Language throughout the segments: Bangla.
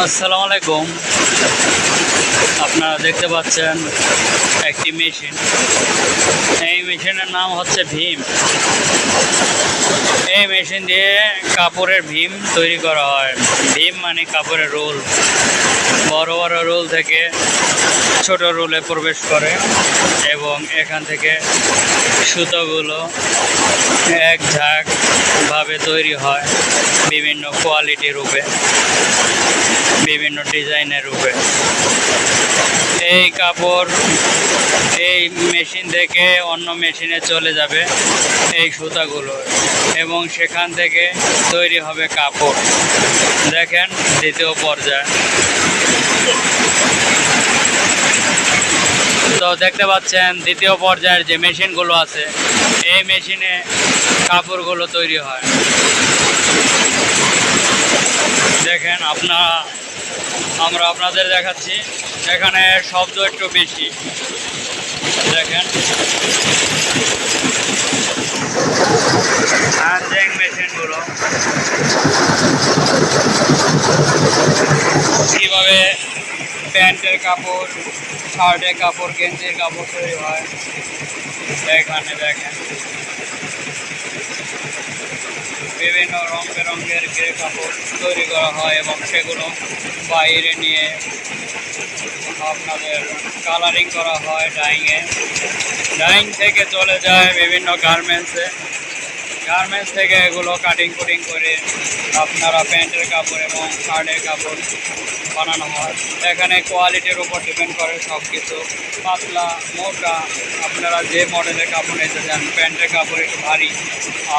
আসসালামু আলাইকুম। আপনারা দেখতে পাচ্ছেন একটি মেশিন। এই মেশিনের নাম হচ্ছে ভীম। এই মেশিন দিয়ে কাপড়ের ভীম তৈরি করা হয়। ভীম মানে কাপড়ের রোল। বড় বড় রোল থেকে ছোট রোলে প্রবেশ করে এবং এখান থেকে সুতোগুলো এক ঝাঁক ভাবে তৈরি হয় বিভিন্ন কোয়ালিটি রূপে, বিভিন্ন ডিজাইনের রূপে। এই কাপড় এই মেশিন থেকে অন্য মেশিনে চলে যাবে এই সুতাগুলো এবং সেখান থেকে তৈরি হবে কাপড়। দেখেন দ্বিতীয় পর্যায়ে। তো দেখতে পাচ্ছেন দ্বিতীয় পর্যায়ের যে মেশিনগুলো আছে, এই মেশিনে কাপড়গুলো তৈরি হয়। দেখেন আপনারা আমরা আপনাদের দেখাচ্ছি, এখানে শব্দ একটু বেশি। দেখেন। হ্যান্ডিং মেশিনগুলো। কীভাবে প্যান্টের কাপড়, শার্টের কাপড়, গেঞ্জির কাপড় তৈরি হয়। এখানে দেখেন বিভিন্ন রং বেরঙের গ্রে কাপড় তৈরি করা হয় এবং সেগুলো বাইরে নিয়ে আপনাদের কালারিং করা হয় ডাইংয়ে ডাইং থেকে চলে যায় বিভিন্ন গার্মেন্টসে গার্মেন্টস থেকে এগুলো কাটিং কুটিং করে আপনারা প্যান্টের কাপড় এবং শার্টের কাপড় বানানো হয়। এখানে কোয়ালিটির উপর ডিপেন্ড করে সব কিছু পাতলা, মোটা, আপনারা যে মডেলের কাপড় নিতে চান, প্যান্টের কাপড় একটু ভারী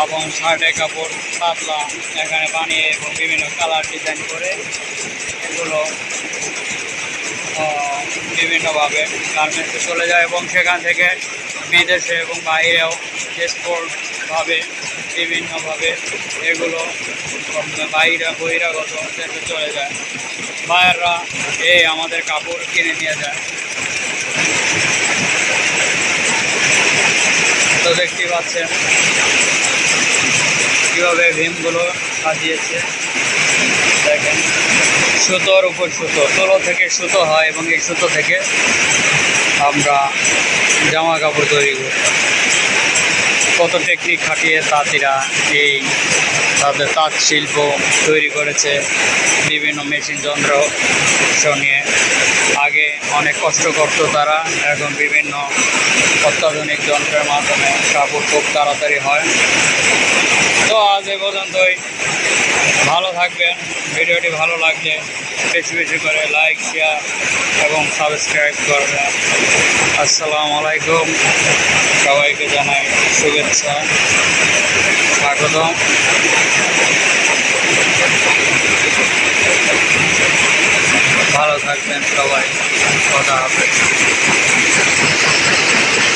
এবং শার্টের কাপড় পাতলা, এখানে বানিয়ে এবং বিভিন্ন কালার ডিজাইন করে এগুলো বিভিন্নভাবে গার্মেন্টসে চলে যায় এবং সেখান থেকে বিদেশে এবং বাইরেও এক্সপোর্টভাবে বিভিন্নভাবে এগুলো বাইরে, বহিরাগত দেশে চলে যায়। বায়াররা এই আমাদের কাপড় কিনে নিয়ে যায়। তো দেখতে পাচ্ছেন কীভাবে ভীমগুলো সাজিয়েছে। দেখেন, সুতোর উপর সুতো, তোলো থেকে সুতো হয় এবং এই সুতো থেকে আমরা জামা কাপড় তৈরি করি। কত টেকনিক খাটিয়ে তাঁতিরা এই তাদের তাঁত শিল্প তৈরি করেছে, বিভিন্ন মেশিন যন্ত্র নিয়ে। আগে অনেক কষ্ট করত তারা, এখন বিভিন্ন অত্যাধুনিক যন্ত্রের মাধ্যমে কাপড় খুব তাড়াতাড়ি হয়। তো আজ এ পর্যন্তই। ভালো থাকবেন। ভিডিওটি ভালো লাগলে বেশি বেশি করে লাইক শেয়ার এবং সাবস্ক্রাইব করবেন। আসসালামু আলাইকুম। সবাইকে জানাই শুভেচ্ছা, স্বাগতম। ভালো থাকবেন সবাই। কথা হবে